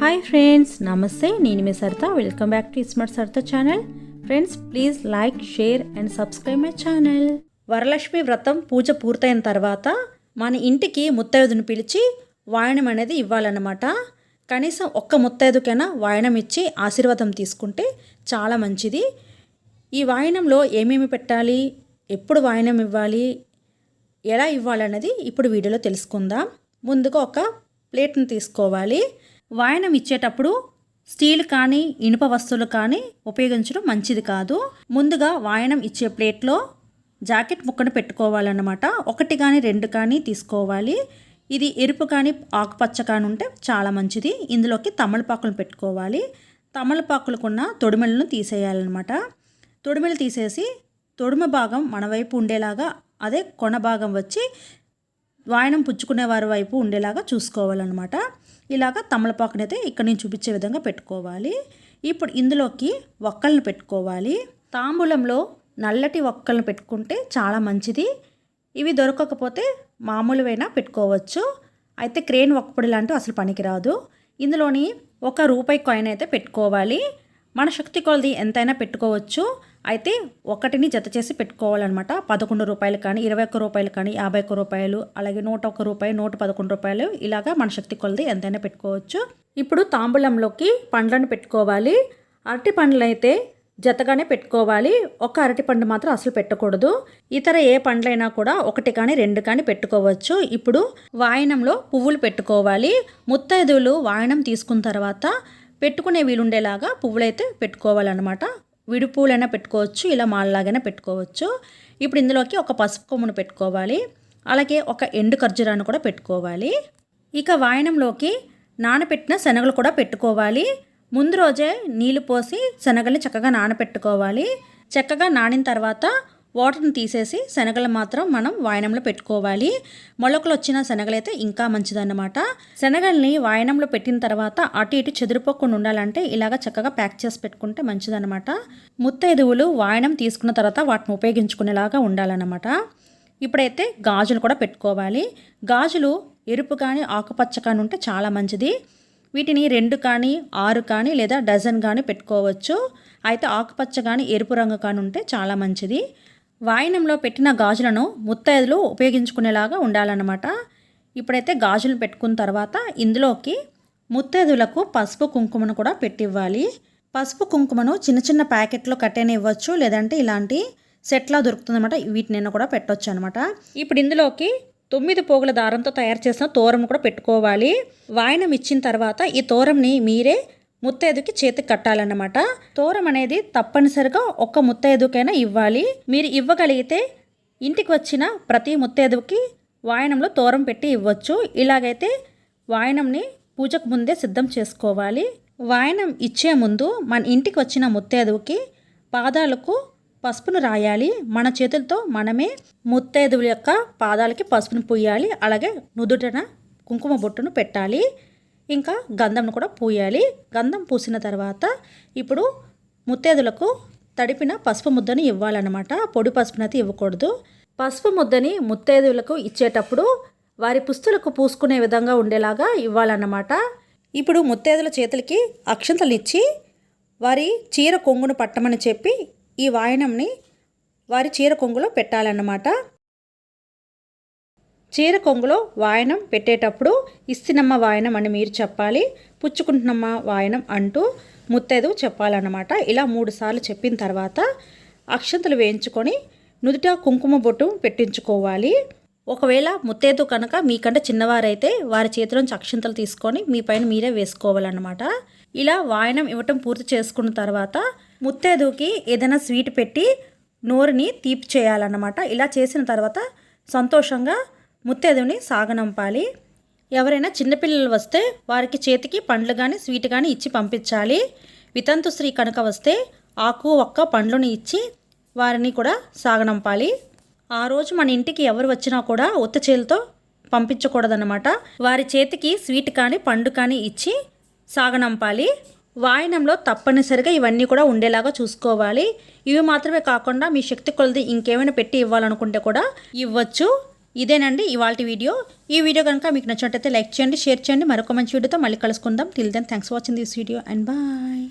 Hi friends నమస్తే నేను మీ Saritha. Welcome back to smart Saritha channel friends please like share and subscribe my channel Varalakshmi Vratham పూజ పూర్తయిన తర్వాత మన ఇంటికి ముత్తైదును పిలిచి వాయనం అనేది ఇవ్వాలన్నమాట. కనీసం ఒక్క ముత్తైదుకైనా వాయనం ఇచ్చి ఆశీర్వాదం తీసుకుంటే చాలా మంచిది. ఈ వాయనంలో ఏమేమి పెట్టాలి? ఎప్పుడు వాయనం ఇవ్వాలి? ఎలా ఇవ్వాలన్నది ఇప్పుడు వీడియోలో తెలుసుకుందాం. ముందుగా ఒక ప్లేట్ని తీసుకోవాలి. వాయనం ఇచ్చేటప్పుడు స్టీల్ కానీ ఇనుప వస్తువులు కానీ ఉపయోగించడం మంచిది కాదు. ముందుగా వాయనం ఇచ్చే ప్లేట్లో జాకెట్ ముక్కను పెట్టుకోవాలన్నమాట. ఒకటి కానీ రెండు కానీ తీసుకోవాలి. ఇది ఎరుపు కానీ ఆకుపచ్చ కానీ ఉంటే చాలా మంచిది. ఇందులోకి తమలపాకులను పెట్టుకోవాలి. తమలపాకులకున్న తొడిమెలను తీసేయాలన్నమాట. తొడిమెలు తీసేసి తొడుమ భాగం మన వైపు ఉండేలాగా అదే కొన భాగం వచ్చి వాయనం పుచ్చుకునేవారి వైపు ఉండేలాగా చూసుకోవాలన్నమాట. ఇలాగ తమలపాకుని అయితే ఇక్కడ నేను చూపించే విధంగా పెట్టుకోవాలి. ఇప్పుడు ఇందులోకి ఒక్కలను పెట్టుకోవాలి. తాంబూలంలో నల్లటి ఒక్కలను పెట్టుకుంటే చాలా మంచిది. ఇవి దొరకకపోతే మామూలువైనా పెట్టుకోవచ్చు. అయితే క్రేన్ ఒక్కపొడి లాంటివి అసలు పనికిరాదు. ఇందులోని ఒక రూపాయి కాయిన్ అయితే పెట్టుకోవాలి. మన శక్తి కొలది ఎంతైనా పెట్టుకోవచ్చు. అయితే ఒకటిని జత చేసి పెట్టుకోవాలన్నమాట. పదకొండు రూపాయలు కానీ ఇరవై ఒక్క రూపాయలు కానీ యాభై ఒక్క రూపాయలు అలాగే నూట ఒక్క రూపాయి నూట పదకొండు రూపాయలు ఇలాగా మన శక్తి కొలది ఎంతైనా పెట్టుకోవచ్చు. ఇప్పుడు తాంబూలంలోకి పండ్లను పెట్టుకోవాలి. అరటి పండ్లు అయితే జతగానే పెట్టుకోవాలి. ఒక అరటి పండు మాత్రం అసలు పెట్టకూడదు. ఇతర ఏ పండ్లైనా కూడా ఒకటి కానీ రెండు కానీ పెట్టుకోవచ్చు. ఇప్పుడు వాయనంలో పువ్వులు పెట్టుకోవాలి. ముత్తైదువులు వాయనం తీసుకున్న తర్వాత పెట్టుకునే వీలుండేలాగా పువ్వులైతే పెట్టుకోవాలన్నమాట. విడి పెట్టుకోవచ్చు ఇలా మాలలాగైనా పెట్టుకోవచ్చు. ఇప్పుడు ఇందులోకి ఒక పసుపు కొమ్మును పెట్టుకోవాలి. అలాగే ఒక ఎండు ఖర్జూరాన్ని కూడా పెట్టుకోవాలి. ఇక వాయనంలోకి నానబెట్టిన శనగలు కూడా పెట్టుకోవాలి. ముందు రోజే నీళ్ళు పోసి శనగల్ని చక్కగా నానబెట్టుకోవాలి చక్కగా నానిన తర్వాత వాటర్ని తీసేసి శనగలు మాత్రం మనం వాయనంలో పెట్టుకోవాలి. మొలకలు వచ్చిన శనగలైతే ఇంకా మంచిదన్నమాట. శనగల్ని వాయనంలో పెట్టిన తర్వాత అటు ఇటు చెదిరిపోకుండా ఉండాలంటే ఇలాగ చక్కగా ప్యాక్ చేసి పెట్టుకుంటే మంచిదన్నమాట. ముత్తైదువులు వాయనం తీసుకున్న తర్వాత వాటిని ఉపయోగించుకునేలాగా ఉండాలన్నమాట. ఇప్పుడైతే గాజులు కూడా పెట్టుకోవాలి. గాజులు ఎరుపు కానీ ఆకుపచ్చ కానీ ఉంటే చాలా మంచిది. వీటిని రెండు కానీ ఆరు కానీ లేదా డజన్ కానీ పెట్టుకోవచ్చు. అయితే ఆకుపచ్చ కానీ ఎరుపు రంగు కానీ ఉంటే చాలా మంచిది. వాయినంలో పెట్టిన గాజులను ముత్తైదులు ఉపయోగించుకునేలాగా ఉండాలన్నమాట. ఇప్పుడైతే గాజులు పెట్టుకున్న తర్వాత ఇందులోకి ముత్తైదులకు పసుపు కుంకుమను కూడా పెట్టివ్వాలి. పసుపు కుంకుమను చిన్న చిన్న ప్యాకెట్లో కట్టేనే ఇవ్వచ్చు లేదంటే ఇలాంటి సెట్లా దొరుకుతుందన్నమాట. వీటినైనా కూడా పెట్టవచ్చు అనమాట ఇప్పుడు ఇందులోకి తొమ్మిది పోగుల దారంతో తయారు చేసిన తోరం కూడా పెట్టుకోవాలి. వాయనం ఇచ్చిన తర్వాత ఈ తోరంని మీరే ముత్తైదుకి చేతికి కట్టాలన్నమాట. తోరం అనేది తప్పనిసరిగా ఒక్క ముత్తైదుకైనా ఇవ్వాలి. మీరు ఇవ్వగలిగితే ఇంటికి వచ్చిన ప్రతి ముత్తైదుకి వాయనంలో తోరం పెట్టి ఇవ్వచ్చు. ఇలాగైతే వాయనంని పూజకు ముందే సిద్ధం చేసుకోవాలి. వాయనం ఇచ్చే ముందు మన ఇంటికి వచ్చిన ముత్తైదువుకి పాదాలకు పసుపును రాయాలి. మన చేతులతో మనమే ముత్తైదువుల యొక్క పాదాలకి పసుపును పూయాలి. అలాగే నుదుటన కుంకుమ బొట్టును పెట్టాలి. ఇంకా గంధంను కూడా పూయాలి. గంధం పూసిన తర్వాత ఇప్పుడు ముత్తేదులకు తడిపిన పసుపు ముద్దని ఇవ్వాలన్నమాట. పొడి పసుపునైతే ఇవ్వకూడదు. పసుపు ముద్దని ముత్తేదులకు ఇచ్చేటప్పుడు వారి పుస్తులకు పూసుకునే విధంగా ఉండేలాగా ఇవ్వాలన్నమాట. ఇప్పుడు ముత్తేదుల చేతులకి అక్షంతలు ఇచ్చి వారి చీర కొంగును పట్టమని చెప్పి ఈ వాయనంని వారి చీర కొంగులో పెట్టాలన్నమాట. చీర కొంగులో వాయనం పెట్టేటప్పుడు ఇస్తినమ్మ వాయనం అని మీరు చెప్పాలి పుచ్చుకుంటున్నమ్మ వాయనం అంటూ ముత్తైదు చెప్పాలన్నమాట. ఇలా మూడు సార్లు చెప్పిన తర్వాత అక్షంతలు వేయించుకొని నుదుట కుంకుమ బొట్టు పెట్టించుకోవాలి. ఒకవేళ ముత్తేదు కనుక మీకంటే చిన్నవారైతే వారి చేతిలోంచి అక్షంతలు తీసుకొని మీ పైన మీరే వేసుకోవాలన్నమాట. ఇలా వాయనం ఇవ్వటం పూర్తి చేసుకున్న తర్వాత ముత్తేదుకి ఏదైనా స్వీట్ పెట్టి నోరుని తీపి చేయాలన్నమాట. ఇలా చేసిన తర్వాత సంతోషంగా ముత్తేదుని సాగనంపాలి. ఎవరైనా చిన్నపిల్లలు వస్తే వారికి చేతికి పండ్లు కానీ స్వీట్ కానీ ఇచ్చి పంపించాలి. వితంతు స్త్రీ కనుక వస్తే ఆకు ఒక్క పండ్లను ఇచ్చి వారిని కూడా సాగనంపాలి. ఆ రోజు మన ఇంటికి ఎవరు వచ్చినా కూడా ఉత్త చేలతో పంపించకూడదన్నమాట. వారి చేతికి స్వీట్ కానీ పండు కానీ ఇచ్చి సాగనంపాలి. వాయనంలో తప్పనిసరిగా ఇవన్నీ కూడా ఉండేలాగా చూసుకోవాలి. ఇవి మాత్రమే కాకుండా మీ శక్తి కొలది ఇంకేమైనా పెట్టి ఇవ్వాలనుకుంటే కూడా ఇవ్వచ్చు. ఇదేనండి ఇవాళ వీడియో. ఈ వీడియో కనుక మీకు నచ్చినట్టయితే లైక్ చేయండి షేర్ చేయండి. మరొక మంచి వీడియోతో మళ్ళీ కలుసుకుందాం. Till then thanks watching this video and bye